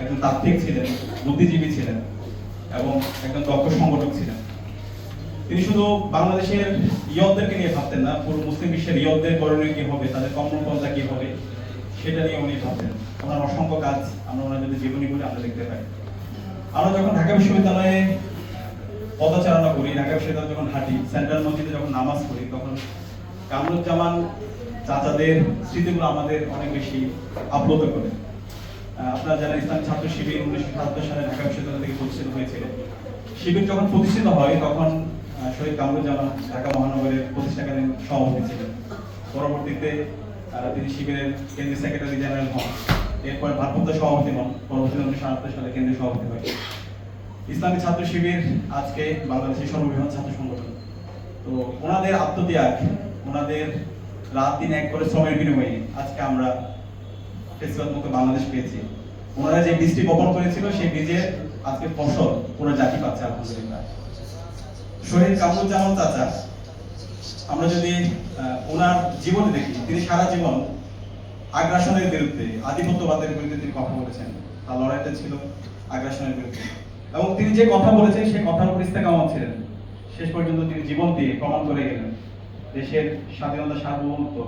একজন তাত্ত্বিক ছিলেন, বুদ্ধিজীবী ছিলেন এবং একজন দক্ষ সংগঠক ছিলেন। তিনি শুধু বাংলাদেশের ইয়দদেরকে নিয়ে ভাবতেন না, পুরো মুসলিম বিশ্বের ইয়দদের করণীয় কি হবে, তাদের কর্মপন্থা কি হবে, সেটা নিয়ে উনি ভাবতেন। ওনার অসংখ্য কাজ আমরা ওনার যদি জীবনী বলে আমরা দেখতে পাই। আমরা যখন ঢাকা বিশ্ববিদ্যালয়ে পদচারণা করি, ঢাকা বিশ্ববিদ্যালয়ে যখন হাঁটি, সেন্ট্রাল মসজিদে যখন নামাজ পড়ি, তখন কামরুজ্জামান চাচাদের স্মৃতিগুলো আমাদের অনেক বেশি আপ্লুত করে। আপনারা জানেন ইসলামী ছাত্র শিবির উনিশশো সাতাত্তর সালে ঢাকা বিশ্ববিদ্যালয় থেকে প্রতিষ্ঠিত হয়েছিল শিবির যখন প্রতিষ্ঠিত হয়, তখন শহীদ কামরুজ্জামান ঢাকা মহানগরের প্রতিষ্ঠাকালীন সভাপতি ছিলেন। পরবর্তীতে তিনি শিবিরের কেন্দ্রীয় সেক্রেটারি জেনারেল হন। এরপর ভারপ্রাপ্ত সভাপতি হন। পরবর্তীতে উনিশশো আটাত্তর সালে কেন্দ্রীয় সভাপতি হয় ইসলামী ছাত্র শিবির আজকে বাংলাদেশের সর্ববৃহৎ ছাত্র সংগঠন। তো ওনাদের আত্মত্যাগ, ওনাদের রাত দিন এক করে শ্রমের বিনিময়ে আজকে আমরা ফেসিবাদ মুক্ত বাংলাদেশ পেয়েছি। ওনারা যে বীজটি বপন করেছিল, সেই বীজের আজকে ফসল পুরো জাতি পাচ্ছে, আলহামদুলিল্লাহ। শহীদ কামরুজ্জামান চাচা, আমরা যদি ওনার জীবনে দেখি, তিনি সারা জীবন আগ্রাসনের বিরুদ্ধে, আধিপত্যবাদের বিরুদ্ধে তিনি কথা বলেছেন। তার লড়াইটা ছিল আগ্রাসনের বিরুদ্ধে। এবং তিনি যে কথা বলেছেন, সেই কথার উপর ইস্তেকামত ছিলেন। শেষ পর্যন্ত তিনি জীবন দিয়ে প্রমাণ করে গেলেন, দেশের স্বাধীনতা সার্বভৌমত্ব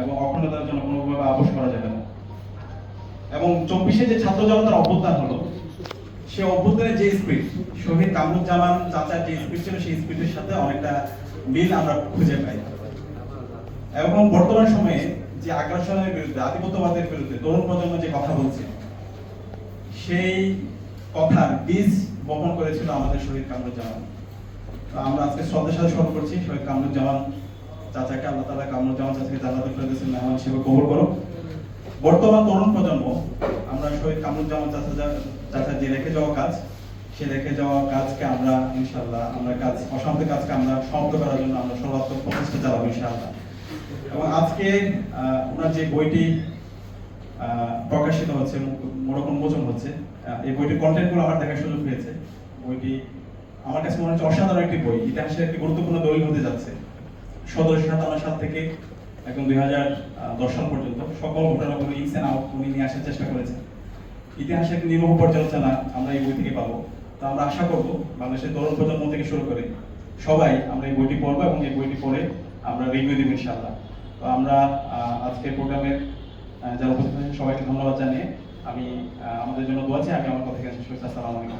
এবং অখণ্ডতার জন্য কোনোভাবে আপোষ করা যাবে না। এবং চব্বিশে যে ছাত্র জনতার অভ্যুত্থান হলো, সে অভ্যুত্থানের যে স্পিড, শহীদ কামরুজ্জামান চাচার যে স্পিড ছিল, সেই স্পিডের সাথে অনেকটা মিল আমরা খুঁজে পাই। এবং বর্তমান সময়ে যে আগ্রাসনের বিরুদ্ধে, আধিপত্যবাদের বিরুদ্ধে তরুণ প্রজন্ম যে কথা বলছে, সেই কথার বীজ বপন করেছিল আমাদের শহীদ কামরুজ্জামান। আমরা আজকে শ্রদ্ধার সাথে স্মরণ করছি, শহীদ কামরুজ্জামান চাচাকে, আল্লাহ তালা কামরুজ্জামান চাচাকে জান্নাতুল ফেরদৌসের মেহমান হিসেবে কবর করো বর্তমান তরুণ প্রজন্ম, আমরা শহীদ কামরুজ্জামান চাচা যা- যে রেখে যাওয়া কাজ, সে রেখে যাওয়া কাজকে আমরা ইনশাল্লাহ আমরা কাজ অসাধ্য কাজকে আমরা সমাপ্ত করার জন্য আমরা সর্বাত্মক প্রচেষ্টা চালাবো, ইনশাআল্লাহ। এবং আজকে ওনার যে বইটি প্রকাশিত হচ্ছে মোরকম মোচন হচ্ছে এই বইটির কন্টেন্টগুলো আমার দেখার সুযোগ হয়েছে। বইটি আমার কাছে মনে হচ্ছে অসাধারণ একটি বই, ইতিহাসের একটি গুরুত্বপূর্ণ দলিল হতে যাচ্ছে। সতেরোশো সাতান্ন সাল থেকে একদম দুই হাজার দশ সাল পর্যন্ত সকল ঘটনাগুলো ইনস অ্যান্ড আউট উনি নিয়ে আসার চেষ্টা করেছেন। ইতিহাসের একটি নির্মহ পর্যালোচনা আমরা এই বই থেকে পাবো। তো আমরা আশা করব বাংলাদেশের তরুণ প্রজন্ম থেকে শুরু করে সবাই আমরা এই বইটি পড়ব এবং এই বইটি পড়ে আমরা রিভিউ দিব ইনশাল্লাহ তো আমরা আজকের প্রোগ্রামের যারা উপস্থিত আছেন সবাইকে ধন্যবাদ জানিয়ে আমি আমাদের জন্য দোয়া চাই। আমি আমার কথা শেষ করছি। আসসালামু আলাইকুম।